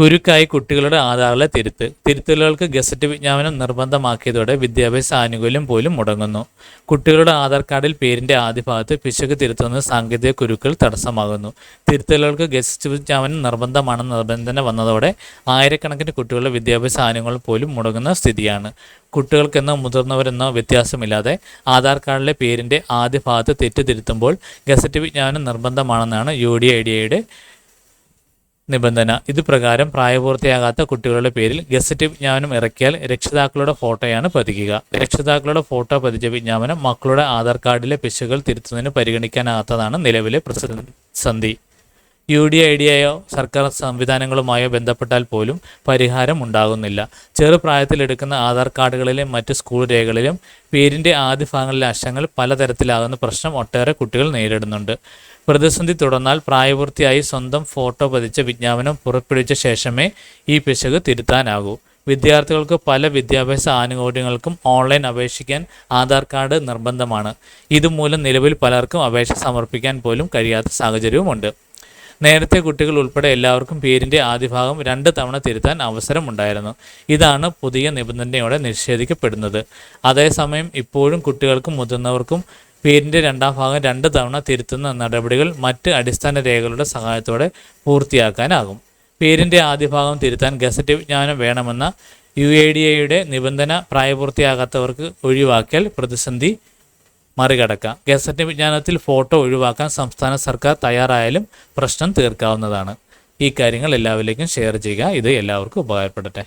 കുരുക്കായി കുട്ടികളുടെ ആധാറിലെ തിരുത്ത് തിരുത്തലുകൾക്ക് ഗസറ്റ് വിജ്ഞാപനം നിർബന്ധമാക്കിയതോടെ വിദ്യാഭ്യാസ ആനുകൂല്യം പോലും മുടങ്ങുന്നു. കുട്ടികളുടെ ആധാർ കാർഡിൽ പേരിന്റെ ആദ്യ ഭാഗത്ത് പിശക് തിരുത്തുന്ന സാങ്കേതിക കുരുക്കൾ തടസ്സമാകുന്നു. തിരുത്തലുകൾക്ക് ഗസറ്റ് വിജ്ഞാപനം നിർബന്ധമാണെന്ന നിബന്ധന വന്നതോടെ ആയിരക്കണക്കിന് കുട്ടികളുടെ വിദ്യാഭ്യാസ ആനുകൂല്യം പോലും മുടങ്ങുന്ന സ്ഥിതിയാണ്. കുട്ടികൾക്കെന്നോ മുതിർന്നവരെന്നോ വ്യത്യാസമില്ലാതെ ആധാർ കാർഡിലെ പേരിന്റെ ആദ്യ ഭാഗത്ത് തെറ്റ് തിരുത്തുമ്പോൾ ഗസറ്റ് വിജ്ഞാപനം നിർബന്ധമാണെന്നാണ് യു ഡി ഐ ഡി ഐയുടെ നിബന്ധന. ഇത് പ്രകാരം പ്രായപൂർത്തിയാകാത്ത കുട്ടികളുടെ പേരിൽ ഗസറ്റ് വിജ്ഞാപനം ഇറക്കിയാൽ രക്ഷിതാക്കളുടെ ഫോട്ടോയാണ് പതിക്കുക. രക്ഷിതാക്കളുടെ ഫോട്ടോ പതിച്ച വിജ്ഞാപനം മക്കളുടെ ആധാർ കാർഡിലെ പിശകുകൾ തിരുത്തുന്നതിന് പരിഗണിക്കാനാകാത്തതാണ് നിലവിലെ പ്രതിസന്ധി യു ഡി ഐ ഡിയായോ സർക്കാർ സംവിധാനങ്ങളുമായോ ബന്ധപ്പെട്ടാൽ പോലും പരിഹാരം ഉണ്ടാകുന്നില്ല. ചെറുപ്രായത്തിലെടുക്കുന്ന ആധാർ കാർഡുകളിലും മറ്റ് സ്കൂൾ രേഖകളിലും പേരിന്റെ ആദ്യ ഭാഗങ്ങളിലെ അക്ഷരങ്ങൾ പലതരത്തിലാകുന്ന പ്രശ്നം ഒട്ടേറെ കുട്ടികൾ നേരിടുന്നുണ്ട്. പ്രതിസന്ധി തുടർന്നാൽ പ്രായപൂർത്തിയായി സ്വന്തം ഫോട്ടോ പതിച്ച വിജ്ഞാപനം പുറപ്പെടുവിച്ച ശേഷമേ ഈ പിശക് തിരുത്താനാകൂ. വിദ്യാർത്ഥികൾക്ക് പല വിദ്യാഭ്യാസ ആനുകൂല്യങ്ങൾക്കും ഓൺലൈൻ അപേക്ഷിക്കാൻ ആധാർ കാർഡ് നിർബന്ധമാണ്. ഇതുമൂലം നിലവിൽ പലർക്കും അപേക്ഷ സമർപ്പിക്കാൻ പോലും കഴിയാത്ത സാഹചര്യവുമുണ്ട്. നേരത്തെ കുട്ടികൾ ഉൾപ്പെടെ എല്ലാവർക്കും പേരിന്റെ ആദ്യഭാഗം രണ്ട് തവണ തിരുത്താൻ അവസരമുണ്ടായിരുന്നു. ഇതാണ് പുതിയ നിബന്ധനയോടെ നിഷേധിക്കപ്പെടുന്നത്. അതേസമയം ഇപ്പോഴും കുട്ടികൾക്കും മുതിർന്നവർക്കും പേരിന്റെ രണ്ടാം ഭാഗം രണ്ട് തവണ തിരുത്തുന്ന നടപടികൾ മറ്റ് അടിസ്ഥാന രേഖകളുടെ സഹായത്തോടെ പൂർത്തിയാക്കാനാകും. പേരിന്റെ ആദ്യ ഭാഗം തിരുത്താൻ ഗസറ്റ് വിജ്ഞാനം വേണമെന്ന യു എ ഡി എയുടെ നിബന്ധന പ്രായപൂർത്തിയാകാത്തവർക്ക് ഒഴിവാക്കിയാൽ പ്രതിസന്ധി മറികടക്കാം. ഗസറ്റ് വിജ്ഞാനത്തിൽ ഫോട്ടോ ഒഴിവാക്കാൻ സംസ്ഥാന സർക്കാർ തയ്യാറായാലും പ്രശ്നം തീർക്കാവുന്നതാണ്. ഈ കാര്യങ്ങൾ എല്ലാവരിലേക്കും ഷെയർ ചെയ്യുക. ഇത് എല്ലാവർക്കും ഉപകാരപ്പെടട്ടെ.